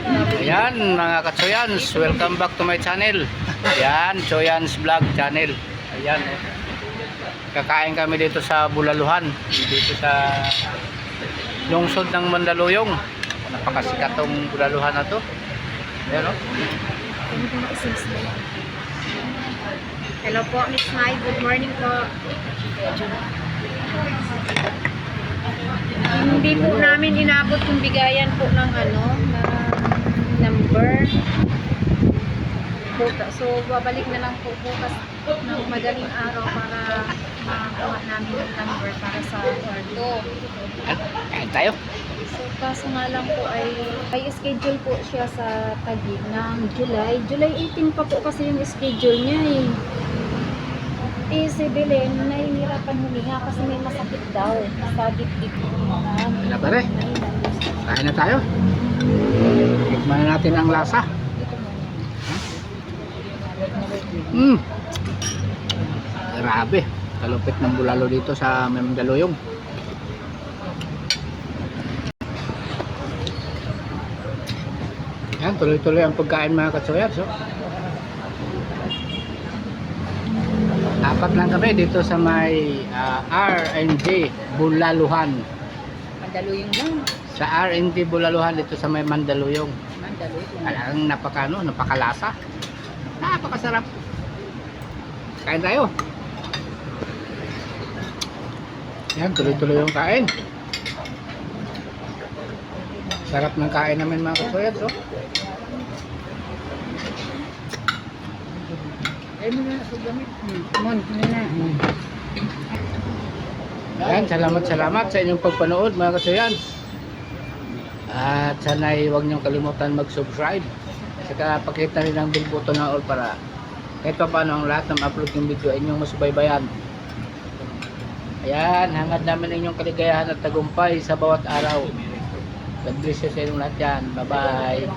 Ayan mga katsoyans, welcome back to my channel. Ayan, Choyans Vlog Channel. Ayan. oh. Kakain kami dito sa Bulaluhan. Dito sa lungsod ng Mandaluyong. Napakasikat tong Bulaluhan na to. Ayan oh. o. Hello po, Miss Mai. Good morning po. Hindi po namin inabot yung bigayan po ng ano, So, babalik na lang po bukas ng madaling araw para makakuha namin yung number para sa ordo. Kain tayo. So, kaso nga lang po ay, ay schedule po siya sa Taguig ng July. July 18 pa po kasi yung schedule niya eh. Eh, si Belen, nahihirapan huminga kasi may masakit daw sa dibdib ko. Wala pa rin. Kain na tayo. Natin ang lasa. Hmm. Grabe. Kalupit ng bulalo dito sa Mandaluyong. Yan, tuloy-tuloy ang pagkain mga katsoyas. Oh. Apat lang kami dito sa may ah, R&D Bulaluhan. Mandaluyong lang. Sa R&D Bulaluhan dito sa may Mandaluyong. Mandaluyong. Alang napakano, napakalasa. Napakasarap. Kain tayo. Yan, tuloy-tuloy yung kain. Sarap ng kain namin mga kasoyat, oh. Ay mo na sa gamit. Mon, na. Yan, salamat salamat sa inyong pagpanood mga kasoyan. At sana'y huwag niyong kalimutan mag-subscribe. Saka pakita rin ang bell button na all para kahit pa paano ang lahat ng upload ng video ay inyong masubaybayan. Ayan, hangad namin inyong kaligayahan at tagumpay sa bawat araw. God bless you sa inyong lahat yan. Bye-bye.